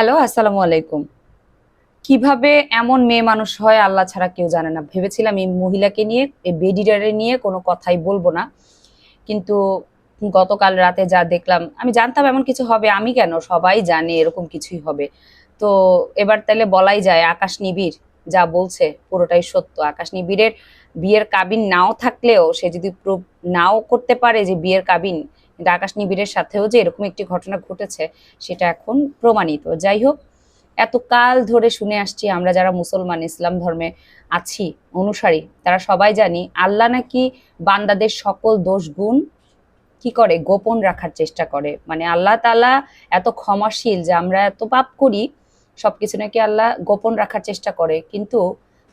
Hello, আসসালামু আলাইকুম। কীভাবে এমন মেয়ে মানুষ হয় আল্লাহ ছাড়া কেউ জানে না। ভেবেছিলাম এই মহিলাকে নিয়ে, এই বেডিডারে নিয়ে কোনো কথাই বলব না। কিন্তু গতকাল রাতে যা দেখলাম, আমি জানতাম এমন কিছু হবে, আমি কেন? সবাই জানে এরকম কিছুই হবে। তো এবার তাহলে বলাই যায়, আকাশ নিবিড় যা বলছে পুরোটাই সত্য। আকাশ নিবিড়ের বিয়ের কাবিন নাও থাকলেও, সে যদি প্রুভ নাও করতে পারে যে বিয়ের কাবিন কিন্তু আকাশ নিবিড়ের সাথেও যে এরকম একটি ঘটনা ঘটেছে, সেটা এখন প্রমাণিত। যাই হোক এত কাল ধরে শুনে আসছি আমরা যারা মুসলমান, ইসলাম ধর্মে আছি, অনুসারী, তারা সবাই জানি আল্লাহ নাকি বান্দাদের সকল দোষ গুণ কি করে? গোপন রাখার চেষ্টা করে। মানে আল্লাহ তালা এত ক্ষমাশীল যে আমরা এত পাপ করি, সবকিছু নাকি আল্লাহ গোপন রাখার চেষ্টা করে। কিন্তু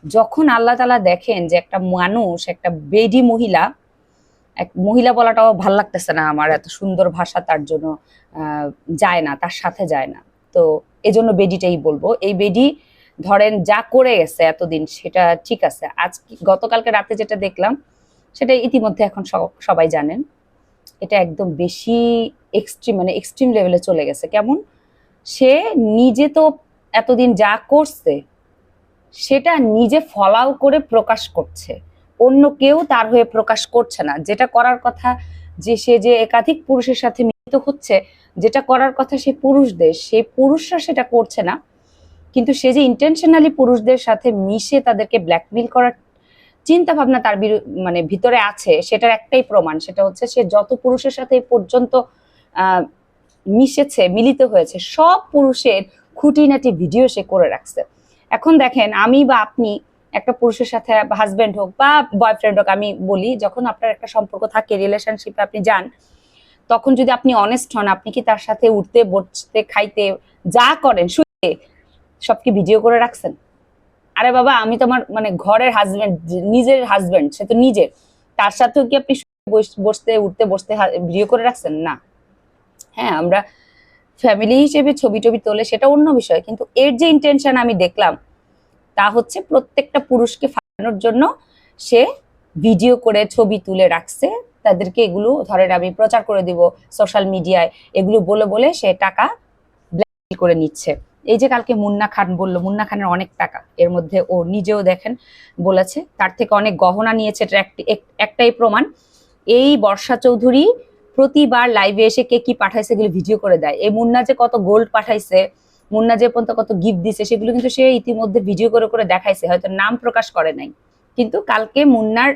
যখন আল্লাহ তাআলা দেখেন যে একটা মানুষ, একটা বেডি মহিলা এক মহিলা বলাটাও ভালো লাগতেছে না আমার, এত সুন্দর ভাষা তার জন্য যায় না, তার সাথে যায় না। তো এজন্য বেডিটাই বলব। এই বেডি ধরেন যা করে গেছে এতদিন, সেটা ঠিক আছে। আজ গতকালকে রাতে যেটা দেখলাম, সেটা ইতিমধ্যে এখন সবাই জানেন। এটা একদম বেশি এক্সট্রিম মানে এক্সট্রিম লেভেলে চলে গেছে। কেমন? সে নিজে তো এতদিন যা করছে, সেটা নিজে ফলাও করে প্রকাশ করছে। অন্য কেউ তার হয়ে প্রকাশ করছে না। যেটা করার কথা যে সে যে একাধিক পুরুষের সাথে মিলিত হচ্ছে, যেটা করার কথা সে পুরুষদের সেই পুরুষরা সেটা করছে না। কিন্তু সে যে ইন্টেনশনালি পুরুষদের সাথে মিশে তাদেরকে ব্ল্যাকমেল করার চিন্তা ভাবনা তার মানে ভিতরে আছে, সেটার একটাই প্রমাণ, সেটা হচ্ছে সে যত পুরুষের সাথে পর্যন্ত মিশেছে, মিলিত হয়েছে, সব পুরুষের খুঁটিনাটি ভিডিও সে করে রাখছে। এখন দেখেন, আমি বা আপনি একটা পুরুষের সাথে হাজবেন্ড হোক বা বয়ফ্রেন্ড হোক, আমি বলি, যখন আপনার একটা সম্পর্ক থাকে রিলেশনশিপে আপনি যান, তখন যদি আপনি অনেস্ট হন, আপনি কি তার সাথে উঠতে, বসতে, খাইতে, যা করেন শুয়ে সব কি ভিডিও করে রাখছেন? আরে বাবা, আমি তোমার মানে ঘরের হাজবেন্ড নিজের হাজবেন্ড সে তো নিজের। তার সাথেও কি আপনি বসতে, উঠতে, বসতে ভিডিও করে রাখছেন? না। হ্যাঁ আমরা ফ্যামিলি হিসেবে ছবি টবি তোলে, সেটা অন্য বিষয়, কিন্তু এর যে ইন্টেনশন আমি দেখলাম তা হচ্ছে প্রত্যেকটা পুরুষকে ফাটানোর জন্য সে ভিডিও করে ছবি তুলে রাখছে। তাদেরকে এগুলো, ধরেন আমি প্রচার করে দিব সোশ্যাল মিডিয়ায় এগুলো বলে বলে সে টাকা ব্ল্যাকমেল করে নিচ্ছে। এই যে কালকে মুন্না খান বলল, মুন্না খানের অনেক টাকা, এর মধ্যে ও নিজেও দেখেন বলেছে, তার থেকে অনেক গহনা নিয়েছে একটি- এক- একটাই প্রমাণ। এই বর্ষা চৌধুরী প্রতিবার লাইভে এসে কে কি পাঠাইছে এগুলো ভিডিও করে দেয়। এই মুন্না যে কত গোল্ড পাঠাইছে মুন্না যে পর্যন্ত কত গিফট দিছে, সেগুলো কিন্তু সে ইতিমধ্যে ভিডিও করে করে দেখাইছে, হয়তো নাম প্রকাশ করে নাই। কিন্তু কালকে মুন্নার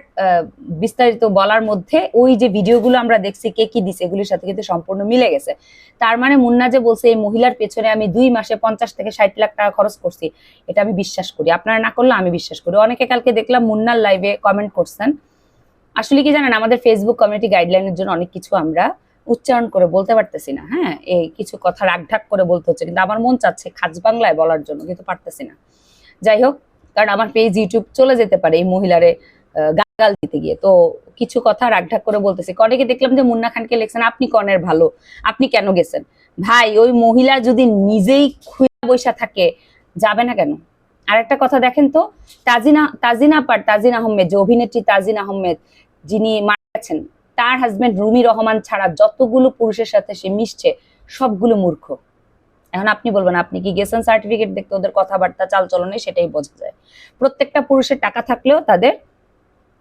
বিস্তারিত বলার মধ্যে ওই যে ভিডিওগুলো আমরা দেখছি, কে কি দিছে, এগুলির সাথে কিন্তু সম্পূর্ণ মিলে গেছে। তার মানে মুন্না যে বলছে, এই মহিলার পেছনে আমি দুই মাসে পঞ্চাশ থেকে ষাট লাখ টাকা খরচ করছি, এটা আমি বিশ্বাস করি। আপনারা না করলে আমি বিশ্বাস করি। অনেকে কালকে দেখলাম মুন্নার লাইভে কমেন্ট করছেন। আসলে কি জানেন, আমাদের ফেসবুক কমিউনিটি গাইডলাইনের জন্য অনেক কিছু আমরা উচ্চারণ করে বলতে পারতেছি না হ্যাঁ? এই কিছু কথা রাগঢাক করে বলতে হচ্ছে, কিন্তু আমার মন চাচ্ছে খাজ বাংলায় বলার জন্য, কিন্তু পারতেছি না। যাই হোক, কারণ আমার পেজ ইউটিউব চলে যেতে পারে এই মহিলারে গাল দিতে গিয়ে। তো কিছু কথা রাগঢাক করে বলতেছি। কনেকে দেখলাম যে মুন্না খানকে লিখছেন, আপনি কনের ভালো, আপনি কেন গেছেন? ভাই, ওই মহিলা যদি নিজেই খুঁয়া বৈশা থাকে, যাবে না কেন? আর একটা কথা দেখেন তো, তাজিনা তাজিনা পার, তাজিন আহমেদ, যে অভিনেত্রী তাজিন আহমেদ, যিনি মারা গেছেন তার হাজবেন্ড রুমি রহমান ছাড়া যতগুলো পুরুষের সাথে সে মিশছে, সবগুলো মূর্খ। এখন আপনি বলবেন, আপনি কি গেছেন সার্টিফিকেট দেখতে ওদের কথাবার্তা চালচলনে সেটাই বোঝা যায়। প্রত্যেকটা পুরুষের টাকা থাকলেও তাদের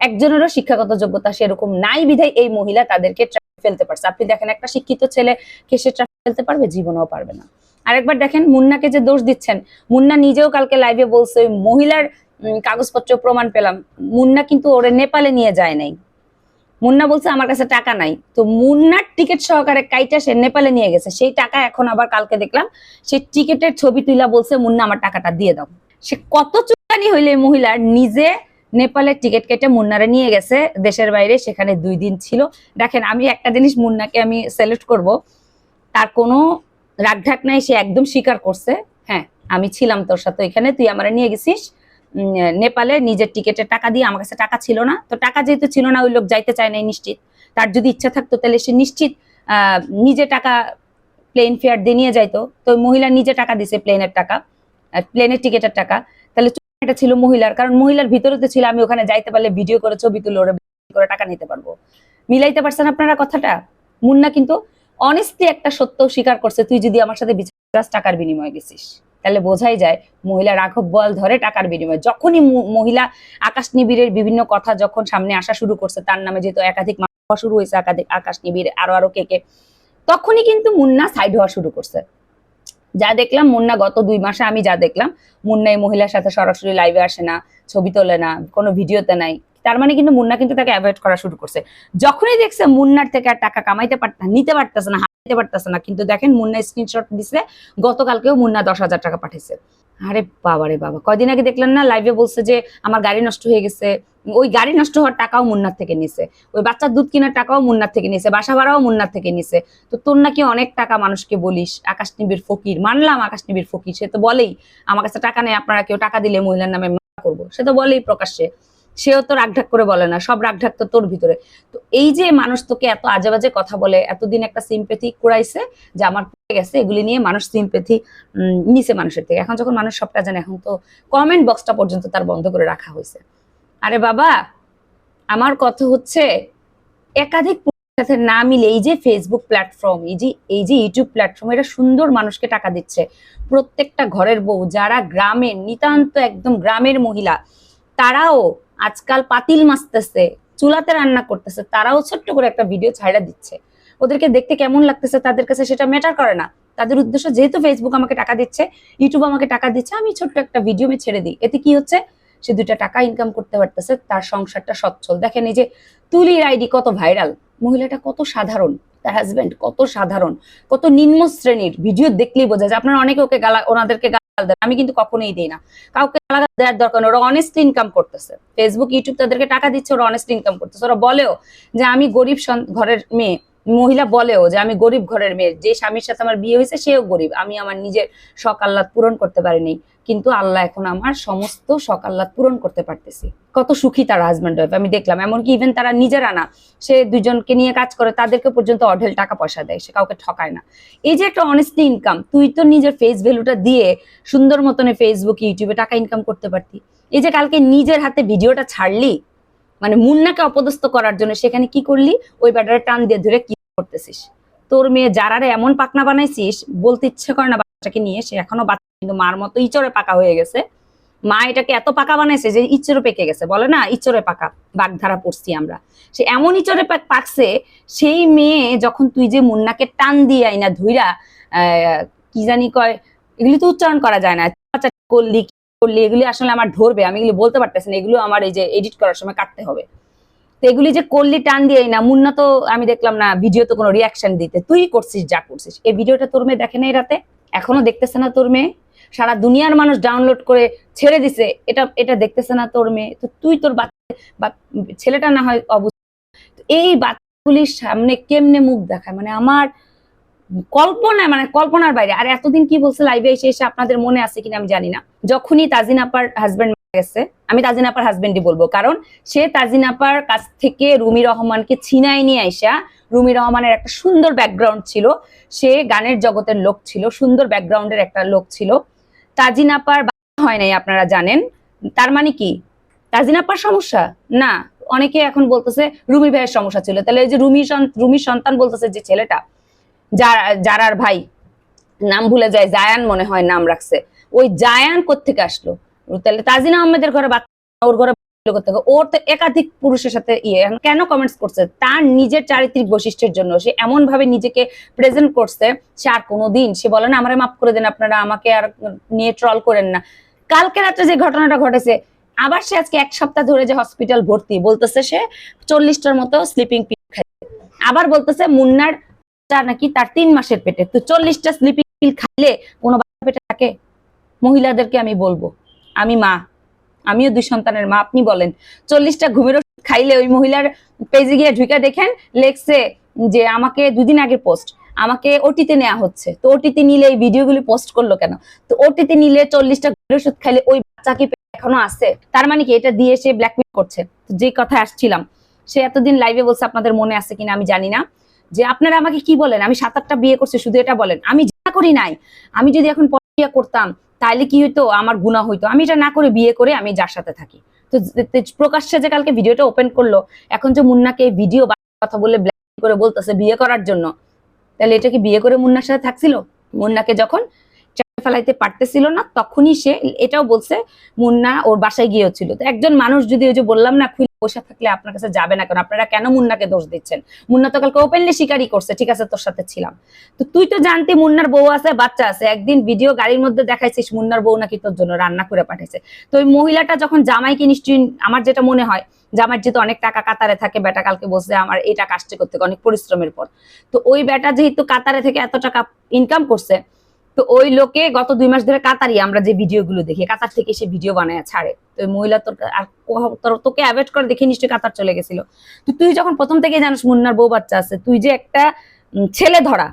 একজনেরও শিক্ষাগত যোগ্যতা সেরকম নাই বিধায় এই মহিলা তাদেরকে ফেলতে পারছে। আপনি দেখেন, একটা শিক্ষিত ছেলে কে সে ফেলতে পারবে, জীবনেও পারবে না। আরেকবার দেখেন, মুন্নাকে যে দোষ দিচ্ছেন, মুন্না নিজেও কালকে লাইভে বলছে মহিলার কাগজপত্র প্রমাণ পেলাম। মুন্না কিন্তু ওরে নেপালে নিয়ে যায় নাই। মুন্না বলছে, আমার কাছে টাকা নাই। তো মুন্নার টিকিট সহকারে কাইটা সে নেপালে নিয়ে গেছে। সেই টাকা এখন আবার কালকে দেখলাম, সেই টিকিটের ছবি তুইলা বলছে, মুন্না, আমার টাকাটা দিয়ে দাও। সে কত চুকানি হইলে মহিলার, নিজে নেপালের টিকিট কেটে মুন্নারে নিয়ে গেছে দেশের বাইরে, সেখানে দুই দিন ছিল। দেখেন, আমি একটা জিনিস মুন্নাকে আমি সেলেক্ট করব, তার কোনো রাগঢাক নাই, সে একদম স্বীকার করছে। হ্যাঁ আমি ছিলাম তোর সাথে এখানে তুই আমারে নিয়ে গেছিস নেপালে নিজের টিকিটের টাকা দিয়ে আমার কাছে টাকা ছিল না। তো টাকা যেহেতু ছিল না, ওই লোক যাইতে চায় নাই নিশ্চিত। তার যদি ইচ্ছা থাকতো তাহলে সে নিশ্চিত নিজে টাকা প্লেন ফেয়ার দিয়ে নিয়ে যাইতো। তো মহিলা নিজে টাকা দিছে প্লেনের টাকা প্লেনের টিকিটের টাকা। তাহলে এটা ছিল মহিলার, কারণ মহিলার ভিতরে তো ছিল, আমি ওখানে যাইতে পারলে ভিডিও করে, ছবি তুলে ওরা করে টাকা নিতে পারব। মিলাইতে পারছেন আপনারা কথাটা? মুন্না কিন্তু অনেস্টলি একটা সত্য স্বীকার করছে, তুই যদি আমার সাথে বিচার টাকার বিনিময়ে গেছিস। তাহলে বোঝাই যায়, মহিলা রাঘব বল ধরে টাকার বিনিময়ে। যখনই মহিলা আকাশ নিবিড়ের বিভিন্ন কথা যখন সামনে আসা শুরু করছে, তার নামে যেহেতু একাধিক হওয়া শুরু হয়েছে একাধিক আকাশ নিবিড় আরও আরও কে কে, তখনই কিন্তু মুন্না সাইড হওয়া শুরু করছে। যা দেখলাম মুন্না গত দুই মাসে আমি যা দেখলাম, মুন্না এই মহিলার সাথে সরাসরি লাইভে আসে না, ছবি তোলে না, কোনো ভিডিওতে নাই। তার মানে কিন্তু মুন্না কিন্তু তাকে অ্যাভয়েড করা শুরু করছে। যখনই দেখছে মুন্নার থেকে আর টাকা কামাইতে পারত নিতে পারতেছে না হাতে পারতেছে না, কিন্তু দেখেন মুন্না স্ক্রিনশট দিছে, গতকালকেও মুন্না দশ হাজার টাকা পাঠিয়েছে আরে বাবা রে বাবা, কয়দিন আগে দেখলেন না লাইভে বলছে যে আমার গাড়ি নষ্ট হয়ে গেছে, ওই গাড়ি নষ্ট হওয়ার টাকাও মুন্নার থেকে নিছে, ওই বাচ্চার দুধ কেনার টাকাও মুন্নার থেকে নিছে, বাসা ভাড়াও মুন্নার থেকে নিছে। তো তোর নাকি অনেক টাকা মানুষকে বলিস, আকাশ নিবির ফকির, মানলাম আকাশ নিবির ফকির, সে তো বলেই, আমার কাছে টাকা নেই, আপনারা কেউ টাকা দিলে মহিলার নামে করব, সে তো বলেই প্রকাশ্যে। সেও তো রাগঢাক করে বলে না, সব রাগঢাক তো তোর ভিতরে। তো এই যে মানুষ তোকে এত আজে বাজে কথা বলে, এতদিন একটা সিম্পেথি কুড়াইছে যে আমার গেছে, এগুলি নিয়ে মানুষ সিম্পেথি নিছে মানুষের থেকে। এখন যখন মানুষ সবটা জানে, এখন তো কমেন্ট বক্সটা পর্যন্ত তার বন্ধ করে রাখা হয়েছে। আরে বাবা, আমার কথা হচ্ছে একাধিক সাথে না মিলে এই যে ফেসবুক প্ল্যাটফর্ম এই যে এই যে ইউটিউব প্ল্যাটফর্ম এটা সুন্দর মানুষকে টাকা দিচ্ছে। প্রত্যেকটা ঘরের বউ, যারা গ্রামের, নিতান্ত একদম গ্রামের মহিলা, তারাও আজকাল পাতিল মাসতেছে, চুলাতে রান্না করতেছে, তারাও ছোট্ট করে একটা ভিডিও ছাইড়া দিচ্ছে। ওদেরকে দেখতে কেমন লাগতেছে, তাদের কাছে সেটা ম্যাটার করে না। তাদের উদ্দেশ্য যেহেতু ফেসবুক আমাকে টাকা দিচ্ছে ইউটিউব আমাকে টাকা দিচ্ছে, আমি ছোট্ট একটা ভিডিও আমি ছেড়ে দিই। এতে কি হচ্ছে? সে দুইটা টাকা ইনকাম করতে পারতেছে, তার সংসারটা সচ্ছল। দেখেন এই যে তুলির আইডি কত ভাইরাল মহিলাটা কত সাধারণ, তার হাজবেন্ড কত সাধারণ, কত নিম্ন শ্রেণির। ভিডিও দেখলেই বোঝা যায়। আপনারা অনেকে ওকে গালা ওনাদেরকে আমি কিন্তু কখনোই দিই না। কাউকে আলাদা দেওয়ার দরকার ওরা অনেস্ট ইনকাম করতেছে। ফেসবুক ইউটিউব তাদেরকে টাকা দিচ্ছে, ওরা অনেস্ট ইনকাম করতেছে। ওরা বলেও যে আমি গরিব ঘরের মেয়ে, মহিলা বলেও যে আমি গরিব ঘরের মেয়ে, যে স্বামীর সাথে আমার বিয়ে হয়েছে, সেও গরিব। আমি আমার নিজের শখ পূরণ করতে পারিনি। কিন্তু আল্লাহ এখন আমার সমস্ত আহ্লাদ পূরণ করতে পারতেছি। কত সুখী তার হাজব্যান্ড ওয়াইফ আমি দেখলাম। এমনকি ইভেন তারা নিজেরা না, সে দুজনকে নিয়ে কাজ করে, তাদেরকে পর্যন্ত অঢেল টাকা পয়সা দেয়, সে কাউকে ঠকায় না। এই যে একটা অনেস্টলি ইনকাম তুই তো নিজের ফেস ভ্যালুটা দিয়ে সুন্দর মতনে ফেসবুক ইউটিউবে টাকা ইনকাম করতে পারতি। এই যে কালকে নিজের হাতে ভিডিওটা ছাড়লি মানে মুন্নাকে অপদস্থ করার জন্য সেখানে কি করলি? ওই ব্যাটারে টান দিয়ে ধরে কি করতেছিস? তোর মেয়ে যারারে এমন পাকনা বানাইছিস, বলতে ইচ্ছে করে না বাচ্চাকে নিয়ে, সে এখনও বাচ্চা, কিন্তু মার মতো ইচড়ে পাকা হয়ে গেছে। মা এটাকে এত পাকা বানাইছে যে ইচ্ছরে পেকে গেছে, বলে না? ইচ্ছরে পাকা, বাগধারা পড়ছি আমরা। সে এমন ইচড়ে পাকছে, সেই মেয়ে যখন তুই যে মুন্নাকে টান দিয়ে আইনা ধুইরা কি জানি কয়, এগুলি তো উচ্চারণ করা যায় না। করলি করলি, এগুলি আসলে আমার ধরবে, আমি এগুলি বলতে পারতেছি না, এগুলো আমার এই যে এডিট করার সময় কাটতে হবে। এগুলি যে করলি টান দিয়ে না, মুন্না তো আমি দেখলাম না ভিডিও তো কোনো রিয়াকশন দিতে। তুই করছিস, যা করছিস। এই ভিডিওটা তোর মেয়ে দেখে নাই রাতে? এখনও দেখতেছে না তোর মেয়ে? সারা দুনিয়ার মানুষ ডাউনলোড করে ছেড়ে দিছে, এটা এটা দেখতেছে না তোর মেয়ে? তো তুই তোর বাচ্চা, বা, ছেলেটা না হয় অবস্থা এই বাচ্চাগুলির সামনে কেমনে মুখ দেখায়? মানে আমার কল্পনায় মানে কল্পনার বাইরে। আর এতদিন কি বলছে লাইভে এসে এসে আপনাদের মনে আছে কিনা আমি জানি না। যখনই তাজিন আপার হাজবেন্ড গেছে, আমি তাজিন আপার হাজবেন্ডই বলব। কারণ সে তাজিন আপার কাছ থেকে রুমি রহমানকে ছিনাই নিয়ে আইসা, রুমি রহমানের একটা সুন্দর ব্যাকগ্রাউন্ড ছিল। সে গানের জগতের লোক ছিল, সুন্দর ব্যাকগ্রাউন্ডের একটা লোক ছিল। তাজিন আপার হয় নাই, আপনারা জানেন। তার মানে কি? তাজিন আপার সমস্যা? না। অনেকে এখন বলতেছে রুমি ভাইয়ের সমস্যা ছিল। তাহলে এই যে রুমি রুমির সন্তান বলতেছে যে ছেলেটা যারার ভাই নাম ভুলে যায়, জায়ান মনে হয় নাম রাখছে। ওই জায়ান কোত্থেকে আসলো? তাহলে তাজিন আহমেদের ঘরে বাচ্চা, ওর ঘরে ওর তো একাধিক পুরুষের সাথে ইয়ে। কেন কমেন্টস করছে? তার নিজের চারিত্রিক বৈশিষ্ট্যের জন্য। সে এমন ভাবে নিজেকে প্রেজেন্ট করছে, সে আর কোনোদিন, সে বলে, না, আমারে মাফ করে দেন আপনারা, আমাকে আর নিয়ে ট্রল করেন না। কালকে রাত্রে যে ঘটনাটা ঘটেছে, আবার সে আজকে এক সপ্তাহ ধরে যে হসপিটাল ভর্তি, বলতেছে সে চল্লিশটার মতো স্লিপিং পিল খাইছে। আবার বলতেছে, মুন্নার বাচ্চা নাকি তার তিন মাসের পেটে? তো চল্লিশটা স্লিপিং পিল খাইলে কোনো বাচ্চা পেটে থাকে? মহিলাদেরকে আমি বলব, আমি মা, আমিও দুই সন্তানের মা, আপনি বলেন। চল্লিশটা ঘুমের ওষুধ খাইলে ওই মহিলার পেজে গিয়ে ঢুকে দেখেন, লেখছে যে আমাকে দুদিন আগে পোস্ট আমাকে ওটিতে নেওয়া হচ্ছে। তো ওটিতে নিলে এই ভিডিওগুলি পোস্ট করল কেন? তো ওটিতে নিলে চল্লিশটা ঘুমের ওষুধ খাইলে ওই বাচ্চা কি এখনও আছে? তার মানে কি এটা দিয়ে সে ব্ল্যাকমেল করছে? যে কথায় আসছিলাম, সে এতদিন লাইভে বলছে আপনাদের মনে আছে কিনা আমি জানি না। যে আপনারা আমাকে কি বলেন? আমি সাত, আটটা বিয়ে করছি, শুধু এটা বলেন। আমি যা করি নাই, আমি যদি এখন বিয়ে করতাম তাহলে কি হইতো? আমার গুণা হইতো। আমি এটা না করে বিয়ে করে আমি যার সাথে থাকি। তো প্রকাশ্যে যে কালকে ভিডিওটা ওপেন করল, এখন যে মুন্নাকে ভিডিও কথা বলে ব্ল্যাক করে বলতেছে বিয়ে করার জন্য তাহলে এটা কি বিয়ে করে মুন্নার সাথে থাকছিল? মুন্নাকে যখন ফেলাইতে পারতেছিল না, তখনই সে এটাও বলছে, মুন্না ওর বাসায় গিয়েছিল। তো একজন মানুষ যদি ওই যে বললাম না খুলে বসে থাকলে আপনার কাছে যাবে না কেন? আপনারা কেন মুন্নাকে দোষ দিচ্ছেন? মুন্না তো কালকে ওপেনলি স্বীকারই করছে, ঠিক আছে, তোর সাথে ছিলাম। তো তুই তো জানতি মুন্নার বউ আছে, বাচ্চা আছে, একদিন ভিডিও গাড়ির মধ্যে দেখাইছিস মুন্নার বউ নাকি তোর জন্য রান্না করে পাঠিয়েছে তো ওই মহিলাটা যখন জামাইকে নিশ্চয়ই, আমার যেটা মনে হয়, জামাইয়ের যেহেতু অনেক টাকা কাতারে থাকে, বেটা কালকে বসে আমার টাকা আসছে করতে, অনেক পরিশ্রমের পর। তো ওই বেটা যেহেতু কাতারে থেকে এত টাকা ইনকাম করছে তো ওই লোকে গত দুই মাস ধরে কাতারি, আমরা যে ভিডিওগুলো দেখি, কাতার থেকে সে ভিডিও বানায়, ছাড়ে। তো মহিলা তোর তোকে অ্যাভয়েড করে দেখে নিশ্চয়ই কাতার চলে গেছিল। তো তুই যখন প্রথম থেকে জানিস মুন্নার বউ বাচ্চা আছে, তুই যে একটা ছেলে ধরা,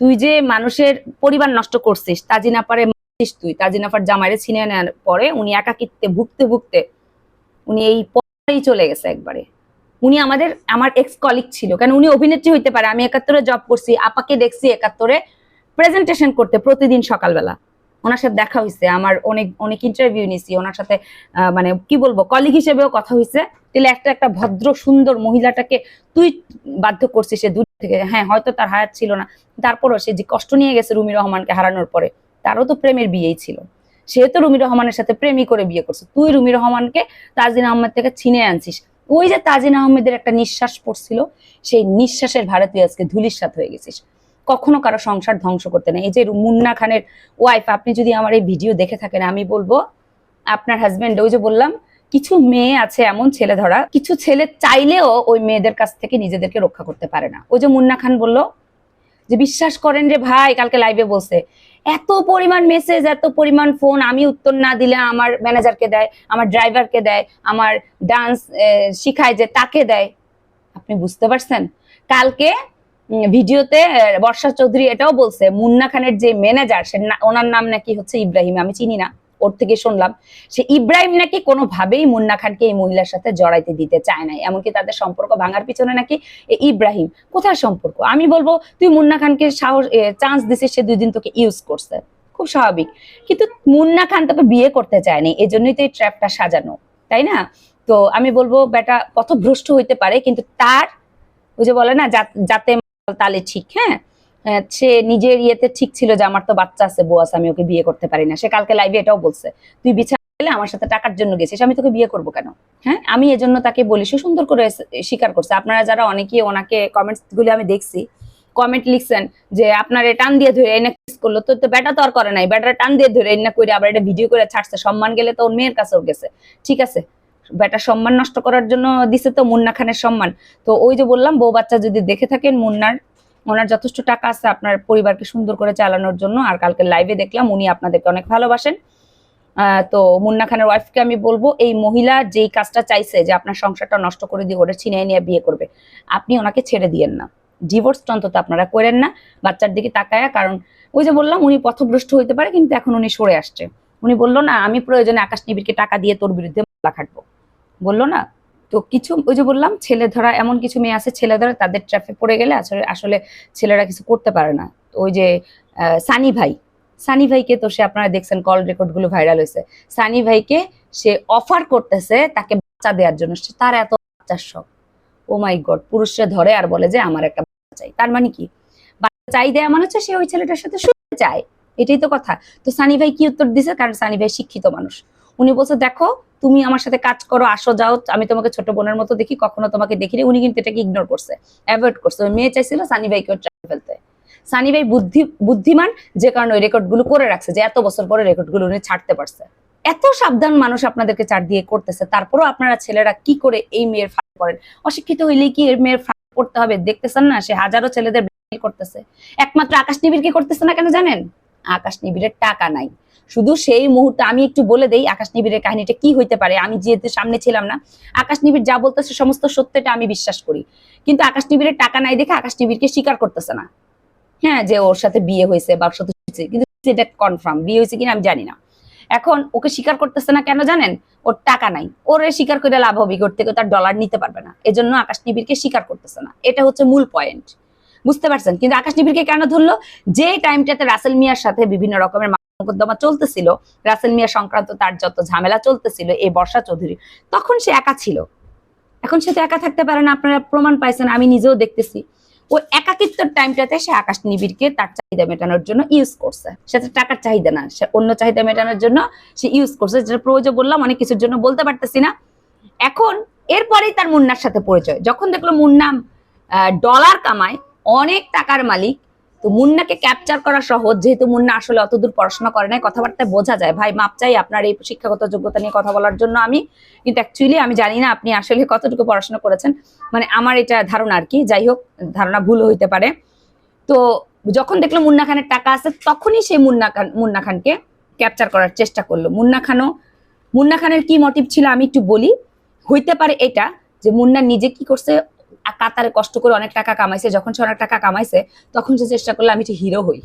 তুই যে মানুষের পরিবার নষ্ট করছিস, তাজি তাজিনাপারে মারছিস তুই, তাজি তাজিনাপার জামাইরে ছিনে নেওয়ার পরে উনি একাকিত্বে ভুগতে ভুগতে উনি এই পরেই চলে গেছে একবারে। উনি আমাদের, আমার এক্স কলিগ ছিল কারণ উনি অভিনেত্রী হইতে পারে, আমি একাত্তরে জব করছি, আপাকে দেখছি একাত্তরে প্রেজেন্টেশন করতে প্রতিদিন সকালবেলা। ওনার সাথে দেখা হয়েছে আমার অনেক অনেক ইন্টারভিউ নিছি, ওনার সাথে মানে কি বলব কলিগ হিসেবেও কথা হয়েছে তাহলে একটা একটা ভদ্র, সুন্দর মহিলাটাকে তুই বাধ্য করছিস সে দূর থেকে। হ্যাঁ হয়তো তার হায়াত ছিল না। তারপরও সে যে কষ্ট নিয়ে গেছে রুমি রহমানকে হারানোর পরে, তারও তো প্রেমের বিয়েই ছিল। সে তো রুমি রহমানের সাথে প্রেমই করে বিয়ে করছে। তুই রুমি রহমানকে তাজিন আহমেদ থেকে ছিনে আনছিস। ওই যে তাজিন আহমেদের একটা নিঃশ্বাস পড়ছিল, সেই নিঃশ্বাসের ভারে তুই আজকে ধুলির সাথে হয়ে গেছিস। কখনো কারও সংসার ধ্বংস করতে নেই। এই যে মুন্না খানের ওয়াইফ আপনি যদি আমার এই ভিডিও দেখে থাকেন, আমি বলব, আপনার হাজবেন্ড ওই যে বললাম, কিছু মেয়ে আছে এমন ছেলে ধরা, কিছু ছেলে চাইলেও ওই মেয়েদের কাছ থেকে নিজেদেরকে রক্ষা করতে পারে না। ওই যে মুন্না খান বলল যে, বিশ্বাস করেন রে ভাই, কালকে লাইভে বলছে, এত পরিমাণ মেসেজ এত পরিমাণ ফোন আমি উত্তর না দিলে আমার ম্যানেজারকে দেয়, আমার ড্রাইভারকে দেয়, আমার ডান্স শিখায় যে তাকে দেয়। আপনি বুঝতে পারছেন? কালকে ভিডিওতে বর্ষা চৌধুরী এটাও বলছে, মুন্না খানের যে ম্যানেজার সে ওনার নাম নাকি হচ্ছে ইব্রাহিম, আমি চিনি না, ওর থেকে শুনলাম। সে ইব্রাহিম নাকি কোনোভাবেই মুন্না খানকে এই মহিলার সাথে জড়াইতে দিতে চায় নাই, এমনকি তাদের সম্পর্ক ভাঙার পিছনে নাকি ইব্রাহিম। কোথায় সম্পর্ক? আমি বলব, তুই মুন্না খানকে সাহস চান্স দিছিস, সে দুই দিন তোকে ইউজ করছে। খুব স্বাভাবিক। কিন্তু মুন্না খান তোকে বিয়ে করতে চায়নি এই জন্যই তো এই ট্র্যাপটা সাজানো, তাই না? তো আমি বলব, বেটা, পথভ্রষ্ট হইতে পারে, কিন্তু তার, ওই যে বলে না যাতে তালে ঠিক হ্যাঁ? সে নিজের ইয়েতে ঠিক ছিল যে আমার তো বাচ্চা আছে বউ আছে আমি ওকে বিয়ে করতে পারি না। সে কালকে লাইভে এটাও বলছে, তুই বিছানা আমার সাথে টাকার জন্য গেছিস, আমি তোকে বিয়ে করব কেন? হ্যাঁ? আমি এজন্য তাকে বলি, সে সুন্দর করে স্বীকার করছে। আপনারা যারা অনেকে ওনাকে কমেন্টস গুলি আমি দেখছি কমেন্ট লিখছেন যে, আপনার টান দিয়ে ধরে এনে কিস করল। তো তো বেটা তো আর করে নাই বেটার টান দিয়ে ধরে এনে করে আবার এটা ভিডিও করে ছাড়ছে। সম্মান গেলে তো ওর মেয়ের কাছেও গেছে। ঠিক আছে? বেটা সম্মান নষ্ট করার জন্য দিছে তো মুন্না খানের সম্মান। তো ওই যে বললাম, বউ বাচ্চা যদি দেখে থাকেন মুন্নার, ওনার যথেষ্ট টাকা আছে আপনার পরিবারকে সুন্দর করে চালানোর জন্য। আর কালকে লাইভে দেখলাম উনি আপনাদেরকে অনেক ভালোবাসেন। তো মুন্না খানের ওয়াইফকে আমি বলব, এই মহিলা যেই কাজটা চাইছে যে আপনার সংসারটা নষ্ট করে দিয়ে ওটা ছিনিয়ে নিয়ে বিয়ে করবে, আপনি ওনাকে ছেড়ে দিয়েন না। ডিভোর্স অন্তত আপনারা করেন না, বাচ্চার দিকে তাকায়া, কারণ ওই যে বললাম, উনি পথভ্রষ্ট হইতে পারে, কিন্তু এখন উনি সরে আসছে। উনি বলল, না, আমি প্রয়োজনে আকাশ নিবিড়কে টাকা দিয়ে তোর বিরুদ্ধে মামলা খাটবো। বলল না? তো কিছু ওই যে বললাম, ছেলে ধরা, এমন কিছু মেয়ে আছে, ছেলে ধরা, তাদের ট্র্যাফে পড়ে গেলে আসলে আসলে ছেলেরা কিছু করতে পারে না। ওই যে সানি ভাই, সানি ভাইকে তো সে আপনারা দেখছেন কল রেকর্ডগুলো ভাইরাল হয়েছে। সানি ভাইকে সে অফার করতেছে তাকে বাচ্চা দেওয়ার জন্য। সে তার এত বাচ্চার শখ। ও মাই গড পুরুষরা ধরে আর বলে যে, আমার একটা বাচ্চা চাই। তার মানে কি? বাচ্চা চাই দেয়া মানে হচ্ছে সে ওই ছেলেটার সাথে শুতে চায় এটাই তো কথা। তো সানি ভাই কি উত্তর দিছে? কারণ সানি ভাই শিক্ষিত মানুষ। উনি বলছে, দেখো তুমি আমার সাথে কাজ করো, আসো, যাও, আমি তোমাকে ছোট বোনের মতো দেখি, কখনো তোমাকে দেখিনি, উনি কিন্তু এটাকে ইগনোর করছে অ্যাভয়েড করছে। মেয়ে চাইছিল সানি ভাইকে ট্রাই ফেলতে। সানি ভাই বুদ্ধি, বুদ্ধিমান, যে কারণে ওই রেকর্ডগুলো করে রাখছে, যে এত বছর পরে রেকর্ডগুলো উনি ছাড়তে পারছে। এত সাবধান মানুষ আপনাদেরকে চার দিয়ে করতেছে, তারপরও আপনারা ছেলেরা কি করে এই মেয়ের ফাঁক করেন অশিক্ষিত হইলে কি এর মেয়ের ফাঁক করতে হবে? দেখতেছেন না, সে হাজারো ছেলেদের করতেছে। একমাত্র আকাশ নিবিড় কি করতেছে না কেন জানেন? আকাশ নিবিড়ের টাকা নাই। শুধু সেই মুহূর্তে, আমি একটু বলে দেই আকাশ নিবিড়ের কাহিনীটা কি হইতে পারে, আমি যেহেতু সামনে ছিলাম না, আকাশ নিবিড় যা বলতেছে সমস্ত সত্যটা আমি বিশ্বাস করি। কিন্তু আকাশ নিবিড়ের টাকা নাই দেখে আকাশ নিবিড়কে স্বীকার করতেছে না। হ্যাঁ যে ওর সাথে বিয়ে হয়েছে বা সাথে কিন্তু সেটা কনফার্ম বিয়ে হয়েছে কিনা আমি জানি না। এখন ওকে স্বীকার করতেছে না কেন জানেন? ওর টাকা নাই। ওরে স্বীকার করে লাভ হবে থেকে তার ডলার নিতে পারবে না। এজন্য আকাশ নিবিড়কে স্বীকার করতেছে না। এটা হচ্ছে মূল পয়েন্ট বুঝতে পারছেন? কিন্তু আকাশ নিবিড়কে কেন ধরলো? যে টাইমটাতে রাসেল মিয়ার সাথে বিভিন্ন রকমের মোকদ্দমা চলতেছিল, রাসেল মিয়া সংক্রান্ত তার যত ঝামেলা চলতেছিল, এই বর্ষা চৌধুরী, তখন সে একা ছিল। এখন সে তো একা থাকতে পারে না, আপনারা প্রমাণ পাইছেন, আমি নিজেও দেখতেছি। ওই একাকিত্বর টাইমটাতে সে আকাশ নিবিড়কে তার চাহিদা মেটানোর জন্য ইউজ করছে। সেটা টাকার চাহিদা না, সে অন্য চাহিদা মেটানোর জন্য সে ইউজ করছে, যেটা প্রয়োজন বললাম, অনেক কিছুর জন্য বলতে পারতেছি না। এখন, এরপরেই তার মুন্নার সাথে পরিচয়। যখন দেখল মুন্না ডলার কামায় অনেক টাকার মালিক। তো মুন্নাকে ক্যাপচার করা সহজ, যেহেতু মুন্না আসলে অতদূর পড়াশোনা করে নাই, কথাবার্তায় বোঝা যায়। ভাই, মাপ চাই আপনার এই শিক্ষাগত যোগ্যতা নিয়ে কথা বলার জন্য আমি। কিন্তু অ্যাকচুয়ালি আমি জানি না আপনি আসলে কতটুকু পড়াশোনা করেছেন। মানে আমার এটা ধারণা আর কি, যাই হোক, ধারণা ভুল হইতে পারে। তো যখন দেখল মুন্না খানের টাকা আছে, তখনই সেই মুন্না খান, মুন্না খানকে ক্যাপচার করার চেষ্টা করল। মুন্না খানও, মুন্না খানের কি মোটিভ ছিল আমি একটু বলি। হইতে পারে এটা যে মুন্না নিজে কি করছে কাতারে কষ্ট করে অনেক টাকা কামাইছে, যখন সে অনেক টাকা কামাইছে, তখন সে চেষ্টা করলে আমি একটু হিরো হই।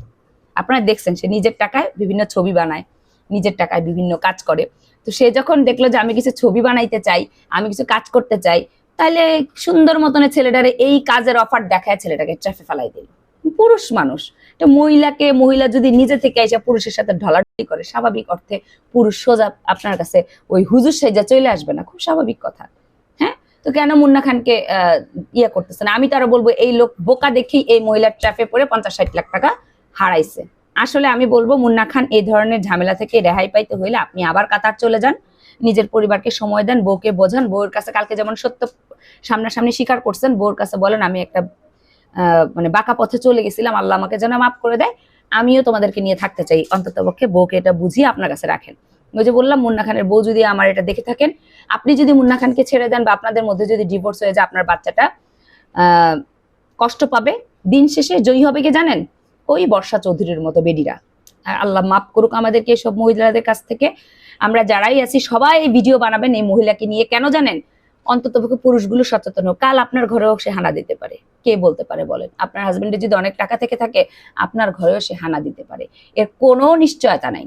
আপনারা দেখছেন, সে নিজের টাকায় বিভিন্ন ছবি বানায়, নিজের টাকায় বিভিন্ন কাজ করে। তো সে যখন দেখল যে আমি কিছু ছবি বানাইতে চাই, আমি কিছু কাজ করতে চাই তাহলে সুন্দর মতনে ছেলেটারে এই কাজের অফার দেখায় ছেলেটাকে ট্রাফে ফেলাই দিল। পুরুষ মানুষ। তো মহিলাকে, মহিলা যদি নিজে থেকে এসে পুরুষের সাথে ঢলাঢলি করে, স্বাভাবিক অর্থে পুরুষ সোজা আপনার কাছে ওই হুজুর সেজা চলে আসবে না, খুব স্বাভাবিক কথা। তো কেন মুন্না খানকে ইয়ে করতেছে না? আমি তো আরও বলব, এই লোক বোকা দেখি এই মহিলার ট্রাফে পড়ে পঞ্চাশ ষাট লাখ টাকা হারাইছে। আসলে আমি বলব, মুন্না খান এই ধরনের ঝামেলা থেকে রেহাই পাইতে হইলে আপনি আবার কাতার চলে যান। নিজের পরিবারকে সময় দেন, বউকে বোঝান। বউয়ের কাছে কালকে যেমন সত্য সামনাসামনি স্বীকার করছেন, বউর কাছে বলেন, আমি একটা মানে বাঁকা পথে চলে গেছিলাম, আল্লাহ আমাকে যেন মাফ করে দেয়। আমিও তোমাদেরকে নিয়ে থাকতে চাই। অন্তত পক্ষে বউকে এটা বুঝিয়ে আপনার কাছে রাখেন। ওই যে বললাম, মুন্না খানের বউ যদি আমার এটা দেখে থাকেন, আপনি যদি মুন্না খানকে ছেড়ে দেন বা আপনাদের মধ্যে যদি ডিভোর্স হয়ে যায়, আপনার বাচ্চাটা কষ্ট পাবে, দিন শেষে জয়ী হবে কি জানেন? ওই বর্ষা চৌধুরীর মতো বেডিরা। আল্লাহ মাফ করুক আমাদেরকে সব মহিলাদের কাছ থেকে। আমরা যারাই আছি, সবাই এই ভিডিও বানাবেন এই মহিলাকে নিয়ে। কেন জানেন? অন্তত পুরুষগুলো সচেতন হোক। কাল আপনার ঘরেও সে হানা দিতে পারে। কে বলতে পারে বলেন? আপনার হাজবেন্ডের যদি অনেক টাকা থেকে থাকে, আপনার ঘরেও সে হানা দিতে পারে। এর কোনো নিশ্চয়তা নাই।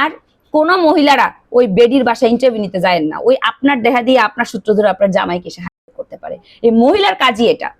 আর কোন মহিলারা ওই বেডির বাসায় ইন্টারভিউ নিতে যায় না। ওই আপনার দেখা দিয়ে, আপনার সূত্র ধরে আপনার জামাইকে সে হানা করতে পারে। এই মহিলার কাজই এটা।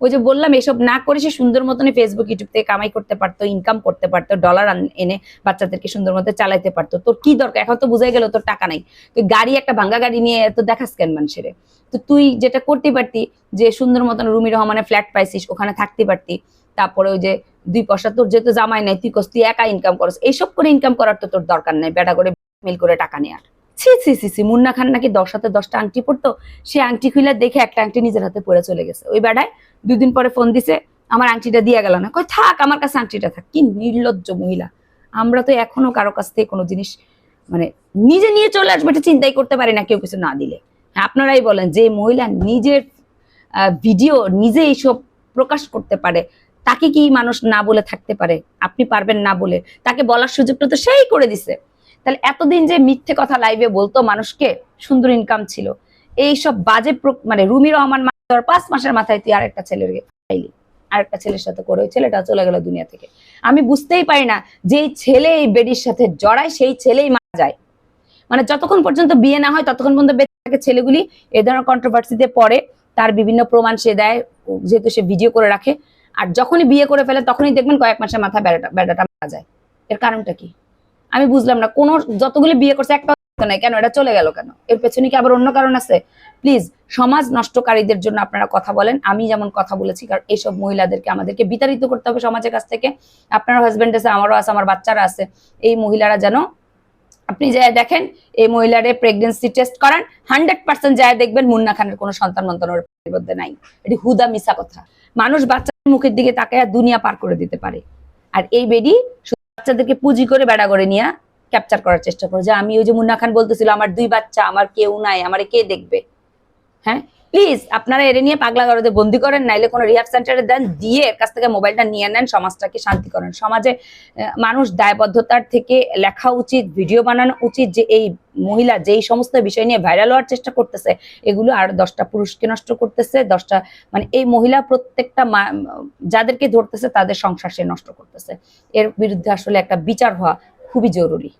ওই যে বললাম, এসব না করে সে সুন্দর মতন ফেসবুক ইউটিউব থেকে কামাই করতে পারতো ইনকাম করতে পারতো ডলার এনে বাচ্চাদেরকে সুন্দর মতো চালাইতে পারতো। তোর কি দরকার? এখন তো বুঝাই গেল তোর টাকা নাই। তুই গাড়ি, একটা ভাঙ্গা গাড়ি নিয়ে তো দেখাস কেন মানুষের? তো তুই যেটা করতে পারতি, যে সুন্দর মতন রুমি রহমানের ফ্ল্যাট পাইছিস, ওখানে থাকতে পারতি, তারপরে ওই যে দুই পয়সা তোর যেহেতু জামাই নাই তুই কস তুই একা ইনকাম করস এইসব করে ইনকাম করার তো তোর দরকার নাই বেটা করে মিল করে টাকা নেয়ার। ছি ছি ছি ছি মুন্না খান নাকি দশ হাতে দশটা আংটি পড়তো সে আংটি খুলে দেখে একটা আংটি নিজের হাতে পড়ে চলে গেছে। ওই বেড়ায় দুদিন পরে ফোন দিছে আমার আংটিটা দিয়ে গেল না। কই থাক আমার কাছে আংটিটা থাক। কি নির্লজ্জ মহিলা। আমরা তো এখনও কারও কাছ থেকে কোনো জিনিস মানে নিজে নিয়ে চলে আসবে এটা চিন্তাই করতে পারি না কেউ কিছু না দিলে। হ্যাঁ, আপনারাই বলেন যে মহিলা নিজের ভিডিও নিজে এইসব প্রকাশ করতে পারে তাকে কি মানুষ না বলে থাকতে পারে? আপনি পারবেন না বলে। তাকে বলার সুযোগটা তো সেই করে দিছে। তাহলে এতদিন যে মিথ্যে কথা লাইভে বলতো মানুষকে, সুন্দর ইনকাম ছিল। এই সব বাজে মানে রুমি রহমান পাঁচ মাসের মাথায় তুই আরেকটা ছেলের পাইলি। আরেকটা ছেলের সাথে করে ওই ছেলেটা চলে গেল দুনিয়া থেকে। আমি বুঝতেই পারি না যে ছেলে এই বেডির সাথে জড়ায়, সেই ছেলেই মারা যায়। মানে যতক্ষণ পর্যন্ত বিয়ে না হয়, ততক্ষণ পর্যন্ত বেঁচে থাকে ছেলেগুলি। এ ধরনের কন্ট্রোভার্সিতে পড়ে। তার বিভিন্ন প্রমাণ সে দেয়, যেহেতু সে ভিডিও করে রাখে। আর যখনই বিয়ে করে ফেলে, তখনই দেখবেন কয়েক মাসের মাথায় বেড়াটা বেড়াটা মারা যায়। এর কারণটা কি? আমি বুঝলাম না, কোন, যতগুলি বিয়ে করছে, একটা নাই কেন এটা চলে গেল কেন? এর পেছনে কি আবার অন্য কারণ আছে? প্লিজ, সমাজ নষ্টকারীদের জন্য আপনারা কথা বলেন। আমি যেমন কথা বলেছি, কারণ এইসব মহিলাদেরকে আমাদেরকে বিতাড়িত করতে হবে সমাজের কাছ থেকে। আপনার হাজবেন্ড আছে, আমারও আছে, আমার বাচ্চারা আছে। এই মহিলারা যেন, আপনি যায় দেখেন, এই মহিলারে প্রেগনেন্সি টেস্ট করান হান্ড্রেড পার্সেন্ট যায় দেখবেন মুন্না খানের কোনো সন্তান মন্তানের মধ্যে নাই। এটি হুদা মিশা কথা। মানুষ বাচ্চার মুখের দিকে তাকায় দুনিয়া পার করে দিতে পারে। আর এই বেডি বাচ্চাদেরকে পুঁজি করে বেড়া করে নিয়ে ক্যাপচার করার চেষ্টা করে। যে আমি ওই যে মুন্না খান বলতেছিল, আমার দুই বাচ্চা, আমার কেউ নাই, আমার কে দেখবে? হ্যাঁ? প্লিজ আপনারা এর নিয়ে পাগলা গরদে বন্দি করেন, নাইলে কোনো রিহাব সেন্টারে দেন, দিয়ে এর কাছ থেকে মোবাইলটা নিয়ে নেন, সমাজটাকে শান্তি করেন। সমাজে মানুষ দায়বদ্ধতার থেকে লেখা উচিত ভিডিও বানানো উচিত যে এই মহিলা যেই সমস্ত বিষয় নিয়ে ভাইরাল হওয়ার চেষ্টা করতেছে, এগুলো আর দশটা পুরুষকে নষ্ট করতেছে, দশটা মানে এই মহিলা প্রত্যেকটা যাদেরকে ধরতেছে, তাদের সংসার সে নষ্ট করতেছে। এর বিরুদ্ধে আসলে একটা বিচার হওয়া খুবই জরুরি।